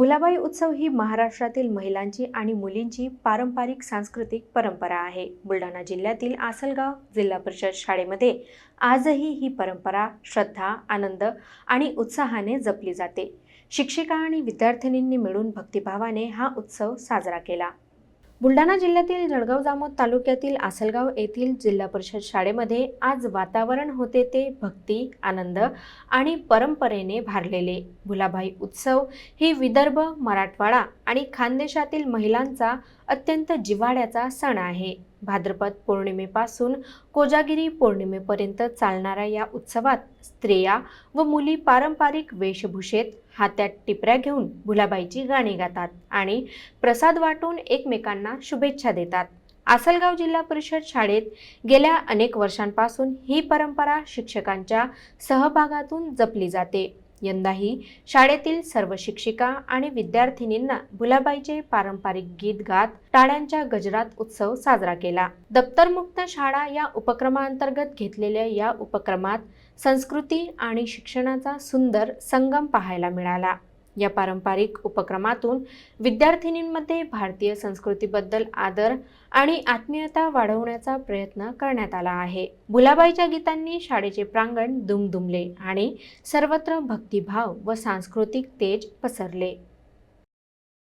भुलाबाई उत्सव ही महाराष्ट्रातील महिलांची आणि मुलींची पारंपरिक सांस्कृतिक परंपरा आहे. बुलढाणा जिल्ह्यातील आसलगाव जिल्हा परिषद शाळेमध्ये आजही ही परंपरा श्रद्धा आनंद आणि उत्साहाने जपली जाते. शिक्षिका आणि विद्यार्थिनींनी मिळून भक्तिभावाने हा उत्सव साजरा केला. बुलढाणा जिल्ह्यातील जळगाव जामोद तालुक्यातील आसलगाव येथील जिल्हा परिषद शाळेमध्ये आज वातावरण होते ते भक्ती आनंद आणि परंपरेने भारलेले भुलाभाई उत्सव ही विदर्भ मराठवाडा आणि खानदेशातील महिलांचा अत्यंत जिव्हाळ्याचा सण आहे. भाद्रपद पौर्णिमेपासून कोजागिरी पौर्णिमेपर्यंत चालणाऱ्या या उत्सवात स्त्रिया व मुली पारंपरिक वेशभूषेत हात्यात टिपऱ्या घेऊन भुलाबाईची गाणी गातात आणि प्रसाद वाटून एकमेकांना शुभेच्छा देतात. आसलगाव जिल्हा परिषद शाळेत गेल्या अनेक वर्षांपासून ही परंपरा शिक्षकांच्या सहभागातून जपली जाते. यंदाही शाळेतील सर्व शिक्षिका आणि विद्यार्थिनींना भुलाबाईचे पारंपरिक गीत गात टाळ्यांच्या गजरात उत्सव साजरा केला. दप्तरमुक्त शाळा या उपक्रमांतर्गत घेतलेल्या या उपक्रमात संस्कृती आणि शिक्षणाचा सुंदर संगम पाहायला मिळाला. या पारंपरिक उपक्रमातून विद्यार्थिनींमध्ये भारतीय संस्कृतीबद्दल आदर आणि आत्मीयता वाढवण्याचा प्रयत्न करण्यात आला आहे. भुलाबाईच्या गीतांनी शाळेचे प्रांगण दुमदुमले आणि सर्वत्र भक्तिभाव व सांस्कृतिक तेज पसरले.